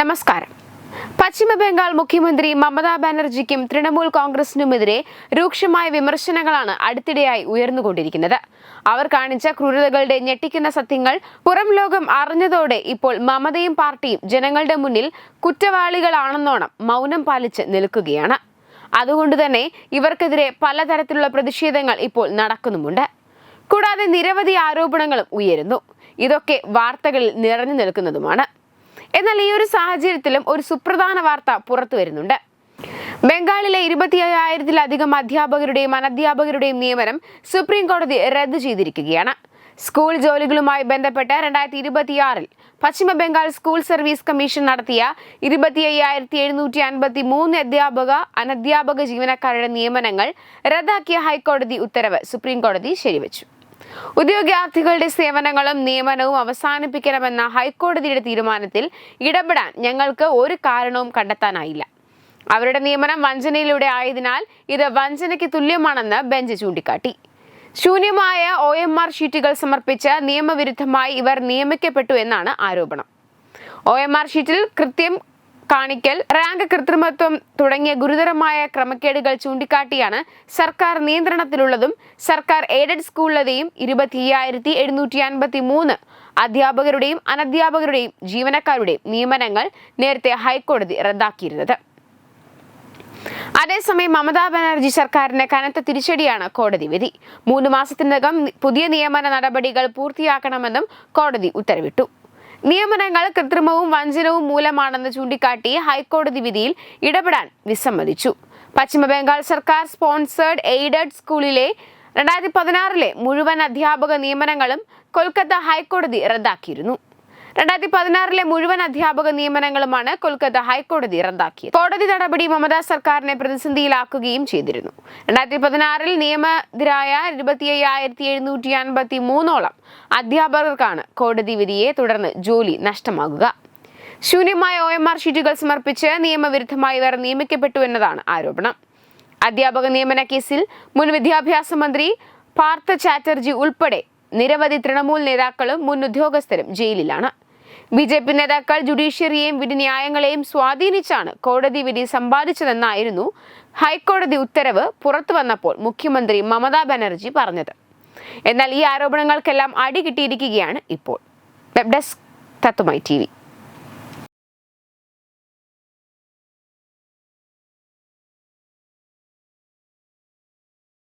നമസ്കാരം. പശ്ചിമ ബംഗാൾ മുഖ്യമന്ത്രി മമതാ ബാനർജിക്കും തൃണമൂൽ കോൺഗ്രസിനുമെതിരെ രൂക്ഷമായ വിമർശനങ്ങളാണ് അടുത്തിടെയായി ഉയർന്നുകൊണ്ടിരിക്കുന്നത്. അവർ കാണിച്ച ക്രൂരതകളുടെ ഞെട്ടിക്കുന്ന സത്യങ്ങൾ പുറം ലോകം അറിഞ്ഞതോടെ ഇപ്പോൾ മമതയും പാർട്ടിയും ജനങ്ങളുടെ മുന്നിൽ കുറ്റവാളികളാണെന്നോണം മൗനം പാലിച്ച് നിൽക്കുകയാണ്. അതുകൊണ്ട് തന്നെ ഇവർക്കെതിരെ പലതരത്തിലുള്ള പ്രതിഷേധങ്ങൾ ഇപ്പോൾ നടക്കുന്നുമുണ്ട്. കൂടാതെ നിരവധി ആരോപണങ്ങളും ഉയരുന്നു. ഇതൊക്കെ വാർത്തകളിൽ നിറഞ്ഞു നിൽക്കുന്നതുമാണ്. എന്നാൽ ഈ ഒരു സാഹചര്യത്തിലും ഒരു സുപ്രധാന വാർത്ത പുറത്തു വരുന്നുണ്ട്. ബംഗാളിലെ ഇരുപത്തി അയ്യായിരത്തിലധികം അധ്യാപകരുടെയും അനധ്യാപകരുടെയും നിയമനം സുപ്രീം കോടതി റദ്ദു ചെയ്തിരിക്കുകയാണ്. സ്കൂൾ ജോലികളുമായി ബന്ധപ്പെട്ട് രണ്ടായിരത്തി ഇരുപത്തിയാറിൽ പശ്ചിമ ബംഗാൾ സ്കൂൾ സർവീസ് കമ്മീഷൻ നടത്തിയ ഇരുപത്തി അയ്യായിരത്തി എഴുന്നൂറ്റി അൻപത്തി മൂന്ന് അധ്യാപക അനധ്യാപക ജീവനക്കാരുടെ നിയമനങ്ങൾ റദ്ദാക്കിയ ഹൈക്കോടതി ഉത്തരവ് സുപ്രീം കോടതി ശരിവച്ചു. ഉദ്യോഗാർത്ഥികളുടെ സേവനങ്ങളും നിയമനവും അവസാനിപ്പിക്കണമെന്ന ഹൈക്കോടതിയുടെ തീരുമാനത്തിൽ ഇടപെടാൻ ഞങ്ങൾക്ക് ഒരു കാരണവും കണ്ടെത്താനായില്ല. അവരുടെ നിയമനം വഞ്ചനയിലൂടെ ആയതിനാൽ ഇത് വഞ്ചനയ്ക്ക് തുല്യമാണെന്ന് ബെഞ്ച് ചൂണ്ടിക്കാട്ടി. ശൂന്യമായ ഒ എം ആർ ഷീറ്റുകൾ സമർപ്പിച്ച് നിയമവിരുദ്ധമായി ഇവർ നിയമിക്കപ്പെട്ടു എന്നാണ് ആരോപണം. ഒ എം ആർ ഷീറ്റിൽ കൃത്യം കാണിക്കൽ. റാങ്ക് കൃത്രിമത്വം തുടങ്ങിയ ഗുരുതരമായ ക്രമക്കേടുകൾ ചൂണ്ടിക്കാട്ടിയാണ് സർക്കാർ നിയന്ത്രണത്തിലുള്ളതും സർക്കാർ എയ്ഡഡ് സ്കൂളിലതെയും ഇരുപത്തിയ്യായിരത്തി എഴുന്നൂറ്റി അൻപത്തി മൂന്ന് അധ്യാപകരുടെയും അനധ്യാപകരുടെയും ജീവനക്കാരുടെയും നിയമനങ്ങൾ നേരത്തെ ഹൈക്കോടതി റദ്ദാക്കിയിരുന്നത്. അതേസമയം മമതാ ബാനർജി സർക്കാരിന് കനത്ത തിരിച്ചടിയാണ് കോടതി വിധി. മൂന്ന് മാസത്തിനകം പുതിയ നിയമന നടപടികൾ പൂർത്തിയാക്കണമെന്നും കോടതി ഉത്തരവിട്ടു. നിയമനങ്ങൾ കൃത്രിമവും വഞ്ചനവും മൂലമാണെന്ന് ചൂണ്ടിക്കാട്ടി ഹൈക്കോടതി വിധിയിൽ ഇടപെടാൻ വിസമ്മതിച്ചു. പശ്ചിമ ബംഗാൾ സർക്കാർ സ്പോൺസേഡ് എയ്ഡഡ് സ്കൂളിലെ രണ്ടായിരത്തി പതിനാറിലെ മുഴുവൻ അധ്യാപക നിയമനങ്ങളും കൊൽക്കത്ത ഹൈക്കോടതി റദ്ദാക്കിയിരുന്നു. രണ്ടായിരത്തി പതിനാറിലെ മുഴുവൻ അധ്യാപക നിയമനങ്ങളുമാണ് കൊൽക്കത്ത ഹൈക്കോടതി റദ്ദാക്കിയത്. കോടതി നടപടി മമതാ സർക്കാരിനെ പ്രതിസന്ധിയിലാക്കുകയും ചെയ്തിരുന്നു. രണ്ടായിരത്തി പതിനാറിൽ നിയമതിരായ ഇരുപത്തി അയ്യായിരത്തി എഴുന്നൂറ്റി അൻപത്തി മൂന്നോളം അധ്യാപകർക്കാണ് കോടതി വിധിയെ തുടർന്ന് ജോലി നഷ്ടമാകുക. ശൂന്യമായ ഒ എം ആർ ഷീറ്റുകൾ സമർപ്പിച്ച് നിയമവിരുദ്ധമായി ഇവർ നിയമിക്കപ്പെട്ടു എന്നതാണ് ആരോപണം. അധ്യാപക നിയമന കേസിൽ മുൻ വിദ്യാഭ്യാസ മന്ത്രി പാർത്ഥ ചാറ്റർജി ഉൾപ്പെടെ നിരവധി തൃണമൂൽ നേതാക്കളും മുൻ ഉദ്യോഗസ്ഥരും ജയിലിലാണ്. ബി ജെ പി നേതാക്കൾ ജുഡീഷ്യറിയെയും വിധി ന്യായങ്ങളെയും സ്വാധീനിച്ചാണ് കോടതി വിധി സമ്പാദിച്ചതെന്നായിരുന്നു ഹൈക്കോടതി ഉത്തരവ് പുറത്തു വന്നപ്പോൾ മുഖ്യമന്ത്രി മമതാ ബാനർജി പറഞ്ഞത്. എന്നാൽ ഈ ആരോപണങ്ങൾക്കെല്ലാം അടി കിട്ടിയിരിക്കുകയാണ് ഇപ്പോൾ. Web desk തത്തുമായി T